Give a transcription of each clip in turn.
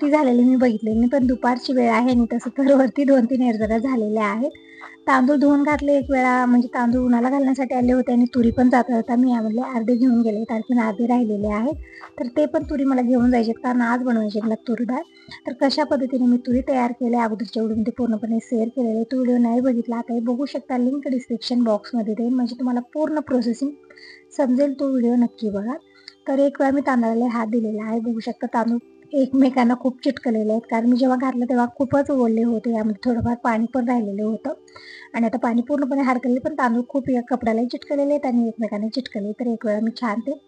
किती झालेली मी बघितले. मी पण दुपारची वेळ आहे आणि तसं तर वरती दोन तीन एरजरा झालेल्या आहेत. तांदूळ धुवून घातले एक वेळा म्हणजे तांदूळ उन्हाला घालण्यासाठी आले होते आणि तुरी पण जात होता. मी यामधले अर्धे घेऊन गेले आणखीन अर्धे राहिलेले आहेत. तर ते पण तुरी मला घेऊन जायचे कारण आज बनवायचे मला तुरी डाळ. तर कशा पद्धतीने मी तुरी तयार केले अगोदरच्या व्हिडिओमध्ये ते पूर्णपणे शेअर केलेले तो व्हिडिओ नाही बघितला आता हे बघू शकता. लिंक डिस्क्रिप्शन बॉक्समध्ये देईन. म्हणजे तुम्हाला पूर्ण प्रोसेसिंग समजेल तो व्हिडिओ नक्की बघा. तर एक वेळा मी तांदळाला हात दिलेला आहे. बघू शकता तांदूळ एकमेकांना खूप चिटकलेले आहेत. कारण मी जेव्हा घातलं तेव्हा खूपच ओढले होते. यामध्ये थोडंफार पाणी पण राहिलेलं होतं. आणि आता पाणी पूर्णपणे हरकले पण तांदूळ खूप या कपड्यालाही चिटकलेले आहेत आणि एकमेकांना चिटकले. तर एक वेळा मी छान ते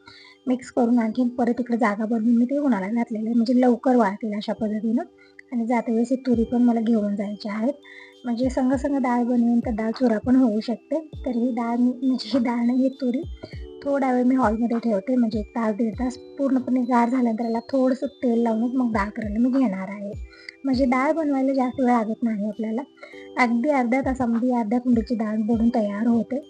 मिक्स करून आणखीन परत इकडे जागा बनवून मी ते उन्हाला घातलेलं आहे. म्हणजे लवकर वाळतील अशा पद्धतीनं. आणि जाता वेळेस तुरी पण मला घेऊन जायचे आहेत. म्हणजे संग संग डाळ बनवून तर डाळ चुरा पण होऊ शकते. तर ही डाळ म्हणजे ही डाळ नाही ही तुरी. थोडा वेळ मी हॉलमध्ये ठेवते. म्हणजे एक तास दीड तास पूर्णपणे गार झाल्यानंतर याला थोडंसं तेल लावूनच मग डाळ करायला मी घेणार आहे. म्हणजे डाळ बनवायला जास्त वेळ लागत नाही आपल्याला. अगदी अर्ध्या तासामध्ये अर्ध्या कुंडीची डाळ बनून तयार होते.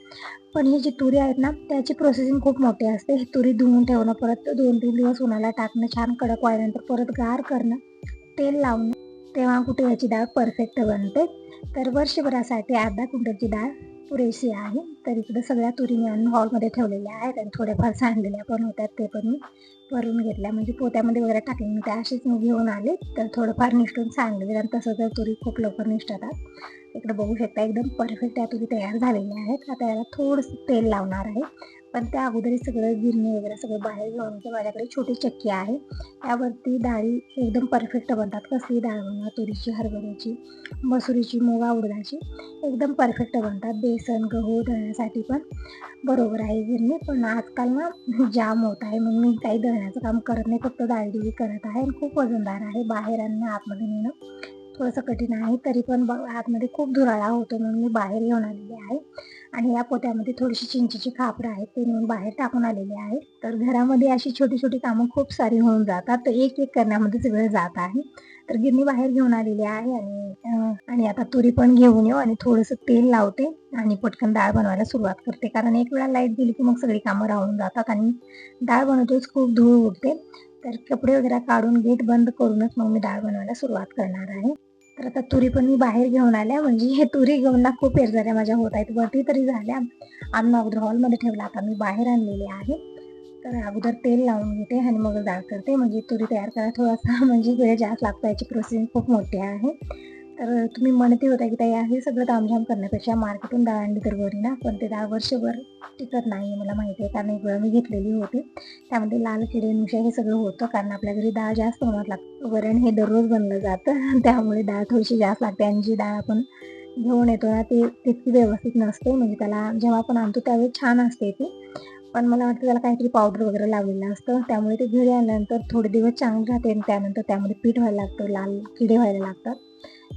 पण ही जी तुरी आहेत ना त्याची प्रोसेसिंग खूप मोठी असते. ही तुरी धुवून ठेवणं परत दोन तीन दिवस उन्हाला टाकणं छान कडक व्हायनंतर परत गार करणं तेल लावणं तेव्हा कुठे याची डाळ परफेक्ट बनते. तर वर्षभरासाठी अर्धा क्विंटलची डाळ पुरेशी आहे. तर इकडे सगळ्या तुरी मी आणून हॉलमध्ये ठेवलेल्या आहेत आणि थोड्याफार सांडलेल्या पण होत्या ते पण मी भरून घेतल्या. म्हणजे पोत्यामध्ये वगैरे टाकले. मी त्या असेच मी घेऊन आले. तर थोडंफार निष्ठून सांडले. आणि तसं तर तुरी खूप लवकर निष्ठतात इकडे बघू शकता एकदम परफेक्ट त्या तुरी तयार झालेल्या आहेत. आता याला थोडंसं तेल लावणार आहे. पण त्या अगोदर सगळं गिरणी वगैरे सगळं बाहेर घेऊन माझ्याकडे छोटी चक्की आहे. त्यावरती डाळी एकदम परफेक्ट बनतात. कसली डाळ बनवा तुरीची हरभऱ्याची मसुरीची मुगा उडदाची एकदम परफेक्ट बनतात. बेसन गहू दळण्यासाठी पण बरोबर आहे गिरणी. पण आजकाल ना जाम होत आहे. मग मी काही दळण्याचं काम करत नाही. फक्त डाळी करत आहे. आणि खूप वजनदार आहे. बाहेर आणि आतमध्ये नेणं थोडंसं कठीण आहे. तरी पण आतमध्ये खूप धुराळा होतो म्हणून मी बाहेर घेऊन आलेली आहे. आणि या पोत्यामध्ये थोडीशी चिंचेची खापरं आहेत ते नेऊन बाहेर टाकून आलेले आहे तर घरामध्ये अशी छोटी छोटी कामं खूप सारी होऊन जातात. तर एक एक करण्यामध्येच वेळ जात आहे. तर गिरणी बाहेर घेऊन आलेली आहे आणि आणि आता तुरी पण घेऊन येऊ आणि थोडंसं तेल लावते आणि पटकन डाळ बनवायला सुरुवात करते. कारण एक वेळा लाइट गेली की मग सगळी कामं राहून जातात आणि डाळ बनवतोच खूप धूळ उडते. तर कपडे वगैरे काढून गेट बंद करूनच मग मी डाळ बनवायला सुरुवात करणार आहे. तर आता तुरी पण मी बाहेर घेऊन आल्या. म्हणजे हे तुरी घेऊन ना खूप झाल्या माझ्या होत आहेत. वरती तरी झाल्या. आम्ही अगोदर हॉलमध्ये ठेवला. आता मी बाहेर आणलेले आहे. तर अगोदर तेल लावून घेते आणि मग डाळ करते. म्हणजे तुरी तयार करा. थोडासा म्हणजे वेळ जास्त लागतो. याची प्रोसेसिंग खूप मोठी आहे. तर तुम्ही म्हणते होता की ताई हे सगळं तामझाम करण्यापेक्षा मार्केटून डाळ आणली तर बरी ना? पण ते डाळ वर्षभर टिकत नाही मला माहिती आहे. कारण एक वेळा मी घेतलेली होती. त्यामध्ये लाल किडे नुशा हे सगळं होतं कारण आपल्या घरी डाळ जास्त प्रमाणात लागतं. वरण हे दररोज बनलं जातं. त्यामुळे डाळ थोडीशी जास्त लागते आणि जी डाळ आपण घेऊन येतो ना ती तितकी व्यवस्थित नसते. म्हणजे त्याला जेव्हा आपण आणतो त्यावेळी छान असते ती. पण मला वाटतं त्याला काहीतरी पावडर वगैरे लावलेलं असतं. त्यामुळे ते घरी आल्यानंतर थोडे दिवस चांगले राहते आणि त्यानंतर त्यामध्ये पीठ व्हायला लागतं लाल किडे व्हायला लागतात.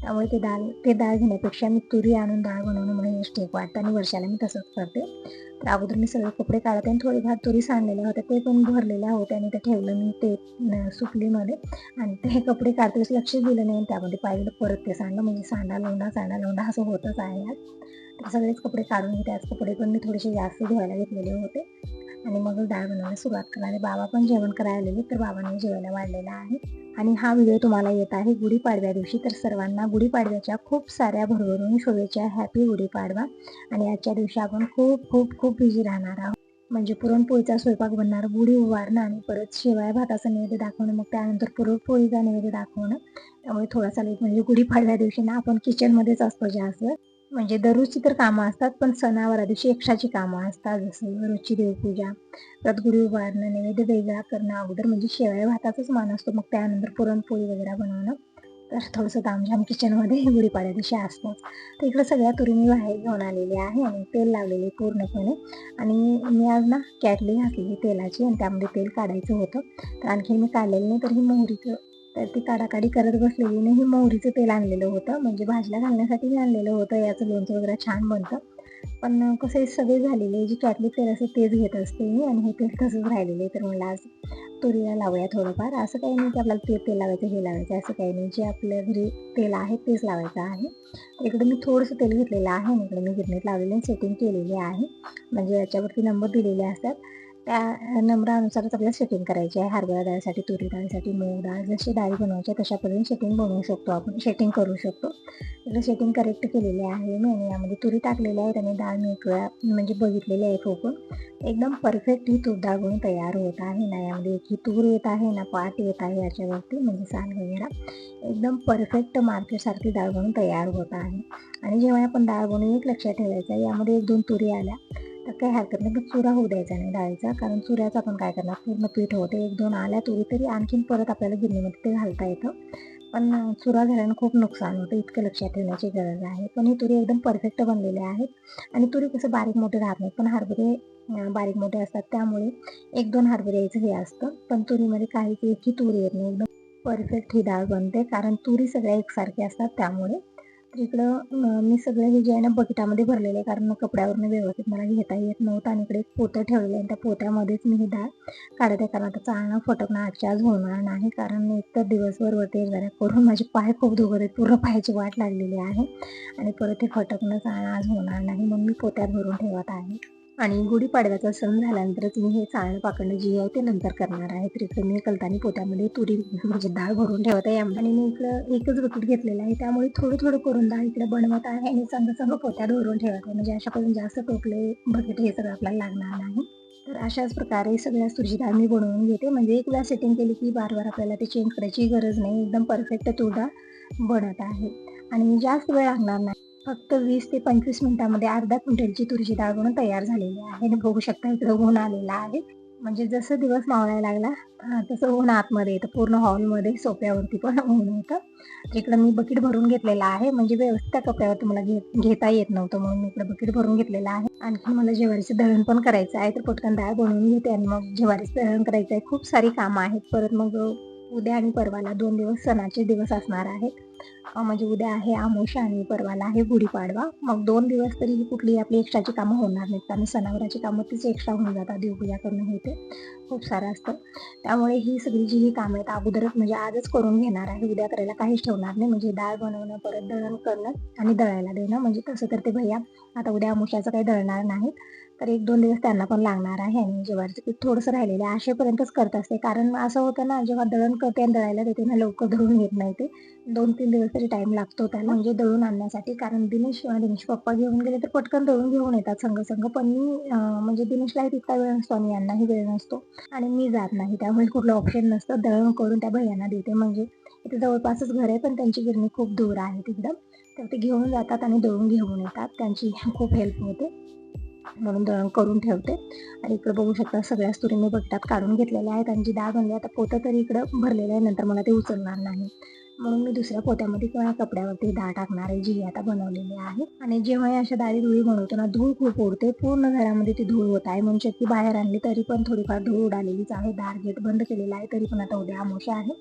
त्यामुळे ते डाळ ते डाळ घेण्यापेक्षा मी तुरी आणून डाळ बनवणं मला स्टेक वाटतं आणि वर्षाला मी तसंच करते. तर अगोदर मी सगळे कपडे काढते आणि थोडीफार तुरी सांडलेल्या होत्या ते पण भरलेल्या होत्या आणि ते ठेवलं मी ते सुकलीमध्ये. आणि ते हे कपडे काढते लक्ष दिलं नाही त्यामध्ये पाहिलं परत ते सांडलं. म्हणजे सांडा लोंडा सांडा लोंडा असं होतच आहे तर सगळेच कपडे काढून घेते. आज कपडे पण मी थोडेसे जास्त धुवायला घेतलेले होते. आणि मग डाळ बनवायला सुरुवात करणार आणि बाबा पण जेवण करायला आलेले तर बाबांनी जेवायला वाढलेला आहे. आणि हा व्हिडिओ तुम्हाला येत आहे गुढीपाडव्या दिवशी. तर सर्वांना गुढीपाडव्याच्या खूप साऱ्या भरभरून शुभेच्छा. हॅपी गुढीपाडवा. आणि आजच्या दिवशी आपण खूप खूप खूप बिझी राहणार आहोत. म्हणजे पुरणपोळीचा स्वयंपाक बनणार गुढी उभारणं आणि परत शिवाय भाताचं नैवेद्य दाखवणं मग त्यानंतर पुरणपोळीचा नैवेद्य दाखवणं. त्यामुळे थोडासा लेट म्हणजे गुढीपाडव्या दिवशी ना आपण किचनमध्येच असतो जास्त. म्हणजे दररोजची तर कामं असतात पण सणावारा दिवशी एक्स्ट्राची कामं असतात जसं रोजची देवपूजा परत उभारणं नैवेद्य वेगळा करणं अगोदर म्हणजे शेवया भाताचाच मान असतो मग त्यानंतर पुरणपोळी वगैरे बनवणं तर थोडंसं तामझाम किचनमध्ये गुढीपाड्या दिवशी असतं. तर इकडं सगळ्या तुरी मी बाहेर घेऊन आलेली आहे आणि तेल लावलेले पूर्णपणे आणि मी आज ना कॅटली घातलेली तेलाची आणि त्यामध्ये तेल काढायचं होतं. तर आणखी मी काढलेलं नाही तर ही मोहरीचं तर ती काढाकाडी करत बसलेली. नाही हे मोहरीचं तेल आणलेलं होतं. म्हणजे भाजीला घालण्यासाठी मी आणलेलं होतं. याचं लोणचं वगैरे छान बनतं. पण कसं आहे सगळे झालेले जी कॅटलिक तेल असते तेच घेत असते मी आणि हे तेल तसंच राहिलेले तर मला आज तुरीला लावूया थोडंफार. असं काही नाही की आपल्याला ते तेल लावायचं हे लावायचं. असं काही नाही. जे आपल्या घरी तेल आहे तेच लावायचं आहे. इकडे मी थोडंसं तेल घेतलेलं आहे आणि इकडे मी गिरणीत लावलेले सेटिंग केलेली आहे. म्हणजे याच्यावरती नंबर दिलेले असतात. त्या नंबरानुसारच आपल्याला सेटिंग करायची आहे. हरभरा डाळीसाठी तुरी डाळीसाठी मूग डाळ जशी डाळी आहे तशा पद्धतीने सेटिंग बनवू शकतो आपण. शेटिंग करू शकतो. तर सेटिंग करेक्ट केलेली आहे. मी यामध्ये तुरी टाकलेली आहे. आणि डाळ मी एक वेळा म्हणजे बघितलेली आहे ठोकून एकदम परफेक्ट ही तूर डाळ बनून तयार होत आहे. ना यामध्ये एक ही तूर येत आहे ना पाट येत आहे याच्यावरती म्हणजे साल वगैरे. एकदम परफेक्ट मार्केटसारखी डाळ बनून तयार होत आहे. आणि जेव्हा आपण डाळ बनवून एक लक्षात ठेवायचं आहे यामध्ये एक दोन तुरी आल्या. काही हरकत नाही. पण चुरा होऊ द्यायचा नाही डाळीचा. कारण चुऱ्याचा आपण काय करणार? पूर्ण पीठ होते एक दोन आल्या तुरी तरी आणखीन परत आपल्याला गिरणीमध्ये ते घालता येतं. पण चुरा झाल्यानं खूप नुकसान होतं. इतकं लक्षात ठेवण्याची गरज आहे. पण ही तुरी एकदम परफेक्ट बनलेल्या आहेत. आणि तुरी कसं बारीक मोठे राहत नाहीत. पण हरभरे बारीक मोठे असतात. त्यामुळे एक दोन हरभरे यायचं हे असतं. पण तुरीमध्ये काहीच एकही तुरी येत नाही. एकदम परफेक्ट ही डाळ बनते. कारण तुरी सगळ्या एकसारख्या असतात. त्यामुळे इकडं मी सगळे हे जे आहे ना बकेटामध्ये भरलेले आहे. कारण कपड्यावरनं व्यवस्थित मला घेता येत नव्हतं आणि इकडे एक पोतं ठेवलेलं आहे. आणि त्या पोत्यामध्येच मी ही डाळ काढत आहे. कारण आता चालणं फटकणं आजच्या आज होणार नाही. कारण एक तर दिवसभर वरती जरा करून माझे पाय खूप दुखत आहेत. पूर्ण पायाची वाट लागलेली आहे. आणि परत ते फटकणं चालणं आज होणार नाही. म्हणून मी पोत्यात भरून ठेवत आहे. आणि गुढीपाडव्याचा सण झाल्यानंतरच तुम्ही हे चाळणं पाकडणं जी आहे ते नंतर करणार आहे तर इकडे मी कलतानी पोत्यामध्ये तुरी म्हणजे डाळ भरून ठेवत आहे आणि मी इकडं एकच बकेट घेतलेलं आहे. त्यामुळे थोडं थोडं करून डाळ इकडे बनवत आहे आणि चांगलं चांगलं पोत्यात भरून ठेवत. आहे म्हणजे अशा करून जास्त टोपले बकेट हे सगळं आपल्याला लागणार नाही. तर अशाच प्रकारे सगळ्या तुरीची डाळ मी बनवून घेते. म्हणजे एक वेळा सेटिंग केली की बार बार आपल्याला ते चेंज करायची गरज नाही. एकदम परफेक्ट तुरडा बनत आहे. आणि जास्त वेळ लागणार नाही. फक्त वीस ते पंचवीस मिनिटामध्ये अर्धा क्विंटलची तुरीची डाळ म्हणून तयार झालेली आहे. आणि बघू शकता इकडं ऊन आलेला आहे. म्हणजे जसं दिवस मावळायला लागला तसं ऊन आतमध्ये येतं. पूर्ण हॉलमध्ये सोप्यावरती पण ऊन होतं. इकडं मी बकेट भरून घेतलेला आहे. म्हणजे व्यवस्थित त्या तुम्हाला मला घे घेता येत नव्हतं म्हणून मी इकडं बकेट भरून घेतलेलं आहे. आणखी मला जेवारीचं दळण पण करायचं आहे. तर पटकन डाळ बनवून घेते आणि मग जेवारीचं दळण करायचं आहे. खूप सारी कामं आहेत. परत मग उद्या आणि परवाला दोन दिवस सणाचे दिवस असणार आहेत. म्हणजे उद्या आहे आमोशा आणि परवाला आहे गुढीपाडवा. मग दोन दिवस तरी कुठली आपली एक्स्ट्राची कामं होणार नाहीत. कारण सणावराची कामं तीच एक्स्ट्रा होऊन जातात. देवपूजा करणं हे ते खूप सारं असतं. त्यामुळे ही सगळी जी ही कामं आहेत अगोदरच म्हणजे आजच करून घेणार आहे. उद्या करायला काहीच ठेवणार नाही. म्हणजे डाळ बनवणं परत दळण करणं आणि दळायला देणं. म्हणजे तसं तर ते भैया आता उद्या आमोशाचं काही दळणार नाहीत. तर एक दोन दिवस त्यांना पण लागणार आहे आणि ज्वारीचं पीठ थोडंसं राहिलेलं आहे असेपर्यंतच करत असते. कारण असं होतं ना जेव्हा दळण करते आणि दळायला देते ना लवकर दळून येत नाही ते. दोन तीन दिवस तरी टाईम लागतो त्याला. म्हणजे दळून आणण्यासाठी. कारण दिनेश दिनेश पप्पा घेऊन गेले तर पटकन दळून घेऊन येतात संघ संघ. पण मी म्हणजे दिनेशलाही तितका वेळ नसतो आणि यांनाही वेळ नसतो. आणि मी जात नाही. त्यामुळे कुठलं ऑप्शन नसतं. दळण करून त्या भैयांना देते. म्हणजे इथे जवळपासच घर आहे पण त्यांची गिरणी खूप दूर आहे तिकडं. तर ते घेऊन जातात आणि दळून घेऊन येतात. त्यांची खूप हेल्प होते म्हणून दळण करून ठेवते. आणि इकडे बघू शकता सगळ्याच तुरी मी बट्ट्यात काढून घेतलेल्या आहेत. आणि जी डाळ बनली आता पोतं तरी इकडं भरलेलं आहे. नंतर मला ते उचलणार नाही. म्हणून मी दुसऱ्या पोत्यामध्ये किंवा कपड्यावरती डाळ टाकणार आहे जी आता बनवलेली आहे. आणि जेव्हा अशा डाळी धुळी बनवतो ना धूळ खूप उडते. पूर्ण घरामध्ये ती धूळ होत आहे. म्हणजे ती बाहेर आणली तरी पण थोडीफार धूळ उडालेलीच आहे. दार गेट बंद केलेला आहे तरी पण आता उद्या अमोशा आहे.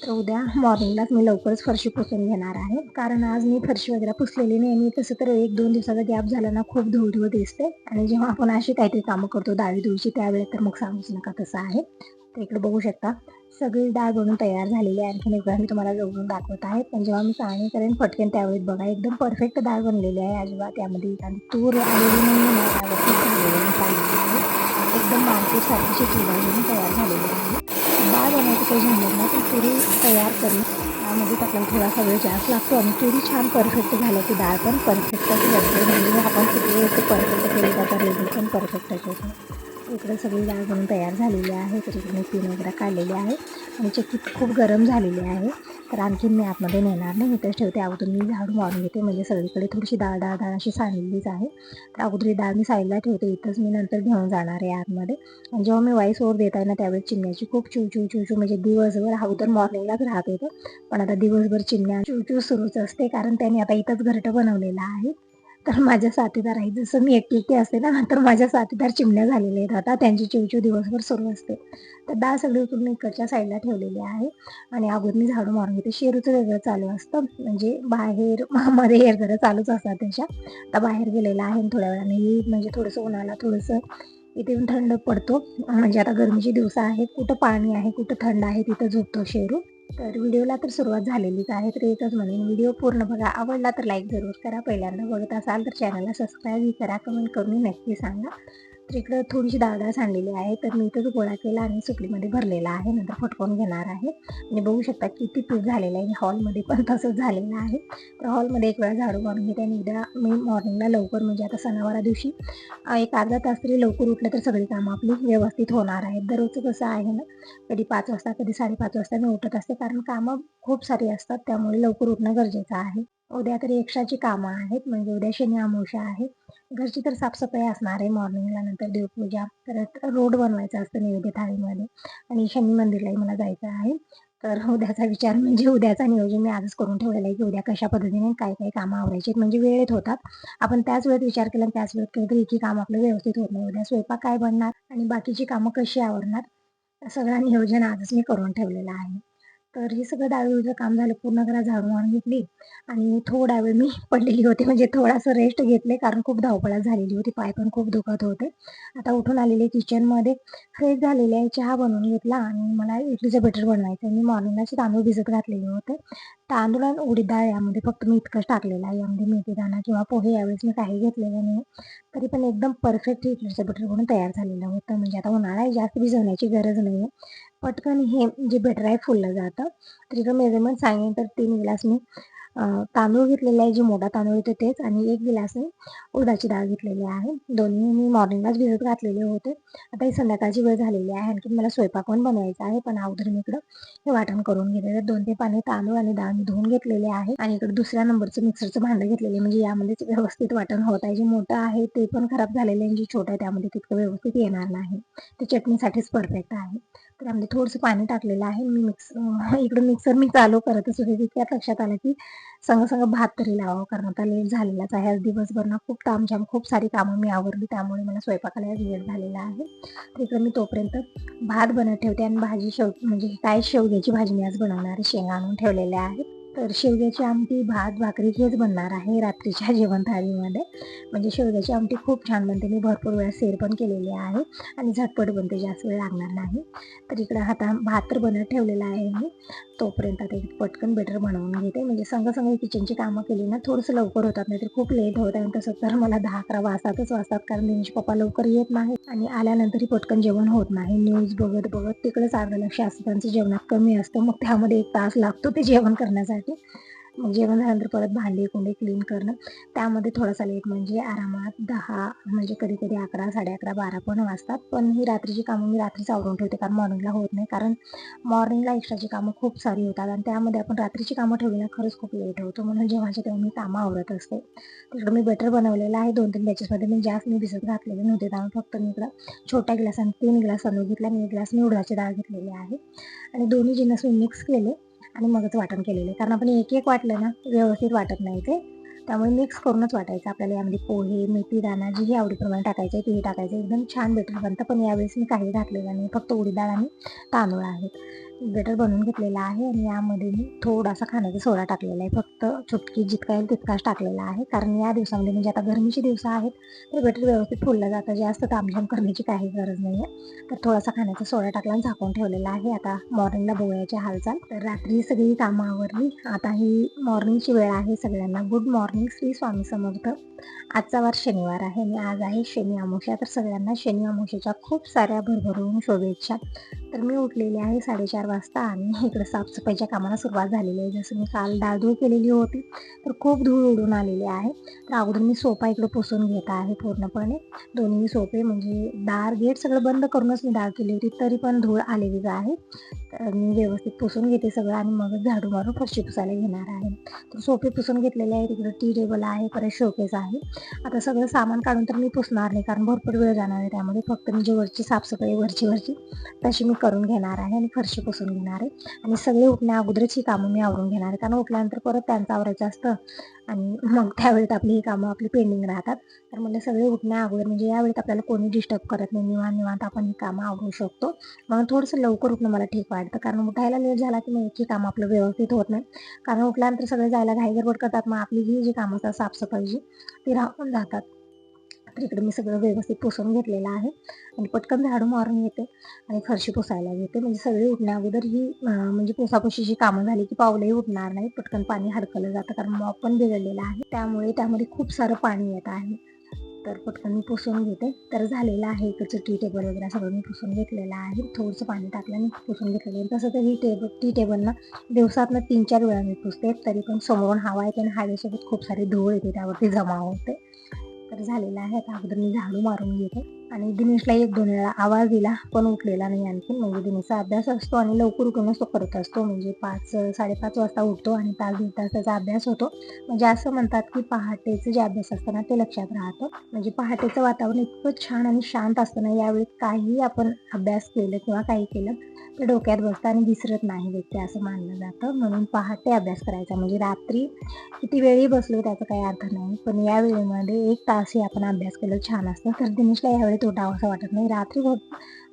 तर उद्या मॉर्निंगलाच मी लवकरच फरशी पुसून घेणार आहे. कारण आज मी फरशी वगैरे पुसलेली नाही. मी तसं तर एक दोन दिवसाचा गॅप झाला ना खूप धूळ धूळ दिसते. आणि जेव्हा आपण अशी काहीतरी कामं करतो डाळी धुळची त्यावेळेस तर मग सांगूच नका तसं आहे. तर इकडे बघू शकता. सगळी डाळ बनून तयार झालेली आहे. आणखीन एक मी तुम्हाला जवळून दाखवत आहे. पण जेव्हा मी चाळणी करेन फटकेन त्यावेळेस बघा एकदम परफेक्ट डाळ बनलेली आहे. अजिबात त्यामध्ये आणि तूर आलेली नाही झालेली एकदम मार्केटसारखीची ती डाळ तयार झालेली आहे. डाळ बनवायचं काही झालं ना तर तुरी तयार करून त्यामध्ये आपल्याला थोडासा वेळ जास्त लागतो आणि तुरी छान परफेक्ट झालं की डाळ पण परफेक्टच बनते म्हणजे आपण किती वेळ परफेक्ट केली तर रेडी पण परफेक्टच होतं. इकडे सगळी डाळ म्हणून तयार झालेली आहे. तर इकडे पीन वगैरे काढलेले आहे. आणि चक्की खूप गरम झालेली आहे. तर आणखीन मी आतमध्ये नेणार नाही. इथेच ठेवते. अगोदर मी झाडू मारून घेते. म्हणजे सगळीकडे थोडीशी डाळ डाळ डाळ अशी सांडलेलीच आहे. तर अगोदर डाळ मी साईडला ठेवते. इथंच मी नंतर घेऊन जाणार आहे आतमध्ये. आणि जेव्हा मी वाईस ओर देत आहे ना त्यावेळेस चिमण्याची खूप चू चू चू चू म्हणजे दिवसभर अगोदर मॉर्निंगलाच राहत होतं. पण आता दिवसभर चिमण्या चू चू सुरूच असते. कारण त्याने आता इथंच घरटं बनवलेलं आहे. तर माझ्या साथीदार आहे जसं मी एकटी एकटी असते ना तर माझ्या साथीदार चिमण्या झालेले आहेत. आता त्यांची चिवचिव दिवसभर सुरू असते. तर डाळ सगळी उचलून इकडच्या साईडला ठेवलेली आहे. आणि अगोदर मी झाडू मारून घेते. शेरूचं वेगळं चालू असतं. म्हणजे बाहेर मध्ये हेर जरा चालूच असतात त्याच्या आता बाहेर गेलेला आहे थोड्या वेळाने म्हणजे थोडंसं उन्हाला थोडंसं इथे थंड पडतो. म्हणजे आता गरमीचे दिवस आहेत. कुठं पाणी आहे कुठं थंड आहे तिथं झोपतो शेरू. तर व्हिडिओला तर सुरुवात झालेलीच आहे तर एकच म्हणेन व्हिडिओ पूर्ण बघा आवडला तर लाईक जरूर करा. पहिल्यांदा बघत असाल तर चॅनलला सबस्क्राईबही करा कमेंट करून नक्की सांगा. तर इकडं थोडीशी डाळ डाळ सांडलेली आहे तर मी इथंच गोळा केला आणि सुकलीमध्ये भरलेला आहे नंतर फटकून घेणार आहे. आणि बघू शकता किती पीठ झालेलं आहे हॉलमध्ये पण तसंच झालेलं आहे. तर हॉलमध्ये एक वेळा झाडू मारून घेते आणि उद्या मी मॉर्निंगला लवकर म्हणजे आता सणावारा दिवशी एक अर्धा तास तरी लवकर उठलं तर सगळी कामं आपली व्यवस्थित होणार आहेत. दररोजचं कसं आहे ना कधी पाच वाजता कधी साडेपाच वाजता मी उठत असते कारण कामं खूप सारी असतात त्यामुळे लवकर उठणं गरजेचं आहे. उद्या तरी एक्स्ट्राची कामं आहेत म्हणजे उद्या शनी अमावस्या आहे. घरची तर साफसफाई असणार आहे. मॉर्निंगला नंतर देवपूजा परत रोड बनवायचा असतं नैवेद्य थाळीमध्ये. आणि शनी मंदिरलाही मला जायचं आहे. तर उद्याचा विचार म्हणजे उद्याचा नियोजन मी आजच करून ठेवलेला आहे की उद्या कशा पद्धतीने काय काय कामं आवरायची म्हणजे वेळेत होतात. आपण त्याच वेळेत विचार केला आणि त्याच वेळेत केलं तर एकही काम आपलं व्यवस्थित होत नाही. उद्या स्वयंपाक काय बनणार आणि बाकीची कामं कशी आवरणार? सगळं नियोजन आजच मी करून ठेवलेलं आहे. तर हे सगळं डाळूचं काम झालं पूर्ण घरात झाडू मारून घेतली. आणि थोडा वेळ मी पडलेली होते म्हणजे थोडासा रेस्ट घेतले कारण खूप धावपळा झालेली होती पाय पण खूप दुखत होते. आता उठून आलेले किचनमध्ये फ्रेश झालेले आहे चहा बनवून घेतला आणि मला इडलीचं बटर बनवायचं मी मॉर्निंगलाच तांदूळ भिजत घातलेले होते. तांदूळ आणि उडीद डाळ यामध्ये फक्त मी इतकंच टाकलेलं आहे. यामध्ये मेथी दाणा किंवा पोहे यावेळेस मी काही घेतलेलं नाही तरी पण एकदम परफेक्ट इडलीचं बटर बनून तयार झालेलं होतं. म्हणजे आता उन्हाळा आहे जास्त भिजवण्याची गरज नाही आहे पटकन हे जे बटर आहे फुललं जातं. तर इकडं मेजरमेंट सांगेन तर तीन ग्लास मी. तांदूळ घेतलेले आहे जे मोठा तांदूळ येतो तेच आणि एक गिलास मी उडदाची डाळ घेतलेली आहे. दोन्ही मी मॉर्निंगलाच भिजत घातलेले होते. आता ही संध्याकाळची वेळ झालेली आहे आणखी मला स्वयंपाक पण बनवायचा आहे पण अगोदर मी इकडं हे वाटण करून घेतलेलं दोन ते पाणी तांदूळ आणि डाळ मी धुवून घेतलेले आहे आणि इकडे दुसऱ्या नंबरचं मिक्सरचं भांडं घेतलेले म्हणजे यामध्येच व्यवस्थित वाटण होत आहे. जे मोठं आहे ते पण खराब झालेलं आहे जे छोटं आहे त्यामध्ये तितकं व्यवस्थित येणार नाही. ते चटणीसाठीच परफेक्ट आहे. तर त्यामध्ये थोडंसं पाणी टाकलेलं आहे. मी मिक्स इकडं मिक्सर मी चालू करतच होते. तितक्यात लक्षात आलं की संग संग भात तरी लावावं कारण आता लेट झालेलाच आहे. आज दिवसभर ना खूप तामझाम खूप सारी कामं मी आवरली. त्यामुळे मला स्वयंपाकाला लेट झालेला आहे. तिकडे मी तोपर्यंत भात बनत ठेवते आणि भाजी शेव म्हणजे काय शेवग्याची भाजी मी आज बनवणार शेंगा आणून ठेवलेल्या आहेत. तर शेवग्याची आमटी भात भाकरी हेच बनणार आहे रात्रीच्या जेवण थाळीमध्ये म्हणजे शेवग्याची आमटी खूप छान बनते. मी भरपूर वेळा सेर पण केलेली आहे आणि झटपट बनते जास्त वेळ लागणार नाही. तर इकडं हाता भात तर बनत ठेवलेला आहे मी. तोपर्यंत आता एक पटकन बेटर बनवून घेते. म्हणजे संग संग किचनची कामं केली ना थोडंसं लवकर होतात नाहीतर खूप लेट होत आहे. तसं तर मला दहा अकरा वाजतातच वाजतात कारण त्यांचे पप्पा लवकर येत नाहीत. आणि आल्यानंतरही पटकन जेवण होत नाही. न्यूज बघत बघत तिकडंच अर्ध लक्ष असतं. त्यांचं जेवणात कमी असतं. मग त्यामध्ये एक तास लागतो ते जेवण करण्यासाठी. मग जेवण म्हणजे झाल्यानंतर परत भांडी कुंडे क्लीन करणं. त्यामध्ये थोडासा लेट म्हणजे आरामात दहा म्हणजे कधी कधी अकरा साडे अकरा बारा पण वाजतात. पण ही रात्रीची कामं मी रात्रीच आवरून ठेवते कारण मॉर्निंगला होत नाही. कारण मॉर्निंगला एक्स्ट्राची कामं खूप सारी होतात आणि त्यामध्ये आपण रात्रीची कामं ठेवली खरंच खूप लेट होतो. म्हणून जेव्हाच्या तेव्हा मी कामं आवरत असते. तिकडं मी बटर बनवलेलं आहे. दोन तीन बॅचेसमध्ये मी जास्त मी भिजत घातलेले नव्हते. त्यामुळे फक्त मी इकडं छोट्या ग्लासाने तीन ग्लास तांदूळ घेतला आणि एक ग्लास मी उडदाची डाळ घेतलेली आहे. आणि दोन्ही जिन्नस मी मिक्स केले. आणि मगच वाटण केलेलं आहे. कारण आपण एक एक वाटलं ना व्यवस्थित वाटत नाही ते. त्यामुळे मिक्स करूनच वाटायचं आपल्याला यामध्ये पोहे मेथी दाणा जी आवडीप्रमाणे टाकायचं आहे तेही टाकायचं एकदम छान बेटर बनतं पण यावेळेस मी काही घातलेलं नाही. फक्त उडीदाळ आणि तांदूळ आहेत बेटर बनवून घेतलेला आहे आणि यामध्ये मी थोडासा खाण्याचा सोडा टाकलेला आहे. फक्त चुटकी जितका येईल तितकाच टाकलेला आहे. कारण या दिवसामध्ये म्हणजे आता गरमीचे दिवस आहेत तर बेटर व्यवस्थित फुललं जातं. जास्त तामझाम करण्याची काही गरज नाही आहे तर थोडासा खाण्याचा सोडा टाकला आणि झाकून ठेवलेला आहे. आता मॉर्निंगला बघूयाची हालचाल. तर रात्री सगळी कामं आवरली. आता ही मॉर्निंगची वेळ आहे सगळ्यांना. Good morning Shri Swami Samarth. आजचा वार शनिवार आहे आणि आज आहे शनी अमावस्या. तर सगळ्यांना शनी अमावस्याच्या खूप साऱ्या भरभरून शुभेच्छा. तर मी उठलेली आहे साडेचार वाजता आणि इकडे साफसफाईच्या कामाला सुरुवात झालेली आहे. जसं मी काल डाळधूळ केलेली होती तर खूप धूळ उडून आलेली आहे. तर अगोदर मी सोफा इकडे पुसून घेत आहे पूर्णपणे. दोन्ही सोफे म्हणजे दार गेट सगळं बंद करूनच मी डाळ केली होती तरी पण धूळ आलेलीच आहे. तर मी व्यवस्थित पुसून घेते सगळं आणि मग झाडू मारून फरशी पुसायला घेणार आहे. तर सोफे पुसून घेतलेले आहे तिकडे टी टेबल आहे परत शोकेस आहे. आता सगळं सामान काढून तर मी पुसणार नाही कारण भरपूर वेळ जाणार आहे त्यामध्ये फक्त मी जे वरची साफसफाई वरची वरची तशी मी करून घेणार आहे आणि फरशी पुसून घेणार आहे. आणि सगळे उठण्या अगोदरच ही कामं मी आवरून घेणार आहे. कारण उठल्यानंतर परत त्यांचं आवरायचं असतं. आणि मग त्यावेळेत आपली ही कामं आपली पेंडिंग राहतात. तर म्हणजे सगळे उठण्या अगोदर म्हणजे यावेळेत आपल्याला कोणी डिस्टर्ब करत नाही. निवांत निवांत आपण ही कामं आवरू शकतो. मग थोडंसं लवकर उठणं मला ठीक वाटतं. कारण उठायला लेट झाला की मग एकही काम आपलं व्यवस्थित होत नाही. कारण उठल्यानंतर सगळे जायला घाईगडबड करतात. मग आपली ही जी कामं असतात साफसफाईची ती राहून जातात. तर इकडे मी सगळं व्यवस्थित पुसून घेतलेलं आहे. आणि पटकन झाडू मारून घेते आणि फरशी पुसायला घेते. म्हणजे सगळी उठण्या अगोदर ही म्हणजे पुसापुशीची कामं झाली की पावलंही उठणार नाही पटकन पाणी हडकलं जातं कारण मॉप पण बिघडलेलं आहे. त्यामुळे त्यामध्ये खूप सारं पाणी येत आहे. तर पटकन मी पुसून घेते. तर झालेलं आहे इकडचं टी टेबल वगैरे सगळं मी पुसून घेतलेलं आहे. थोडंसं पाणी टाकलं आणि पुसून घेतलेलं आहे. तसं तर ही टेबल टी टेबल ना दिवसातनं तीन चार वेळा मी पुसते. तरी पण समोरून हवा येते आणि हवेसोबत खूप सारी धूळ येते त्यावरती जमा होते. तर झालेला आहे. आता अगोदर मी झाडू मारून घेते. आणि दिनेशला एक दोन वेळा आवाज दिला पण उठलेला नाही आणखी. म्हणजे दिनेशचा अभ्यास असतो आणि लवकर उठूनच तो करत असतो. म्हणजे पाच साडेपाच वाजता उठतो आणि तास दीड तास त्याचा अभ्यास होतो. म्हणजे असं म्हणतात की पहाटेचं जे अभ्यास असतं ना ते लक्षात राहतं. म्हणजे पहाटेचं वातावरण इतकं छान आणि शांत असतं ना यावेळी काही आपण अभ्यास केलं किंवा काही केलं ते डोक्यात बसतं आणि विसरत नाही व्यक्ती असं मानलं जातं. म्हणून पहाटे अभ्यास करायचा. म्हणजे रात्री किती वेळी बसलो त्याचा काही अर्थ नाही. पण या वेळेमध्ये एक तासही आपण अभ्यास केलं छान असतं. तर दिनेशला यावेळी तोटा असं वाटत नाही. रात्री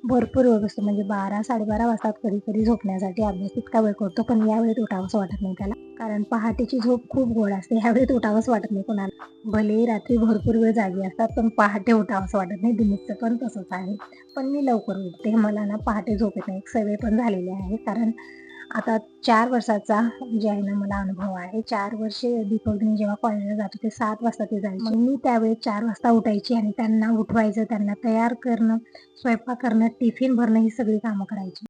भरपूर वेळ बसतो म्हणजे बारा साडेबारा वाजतात कधी कधी झोपण्यासाठी. अभ्यास इतका वेळ करतो पण यावेळेत उठावंसं वाटत नाही त्याला. कारण पहाटेची झोप खूप गोड असते ह्यावेळेत उठावंच वाटत नाही कोणाला. भले रात्री भरपूर वेळ जागी असतात पण पहाटे उठावंसं वाटत नाही. दिनीचं पण तसंच आहे. पण मी लवकर उठते. मला ना पहाटे झोप येत नाही. एक सवय पण झालेली आहे. कारण आता चार वर्षाचा जे आहे ना मला अनुभव आहे. चार वर्षे दीपकने जेव्हा कॉलेजला जात होते सात वाजता ते जायचे. मग? मी त्यावेळेस चार वाजता उठायची आणि त्यांना उठवायचं त्यांना तयार करणं स्वयंपाक करणं टिफिन भरणं ही सगळी कामं करायची.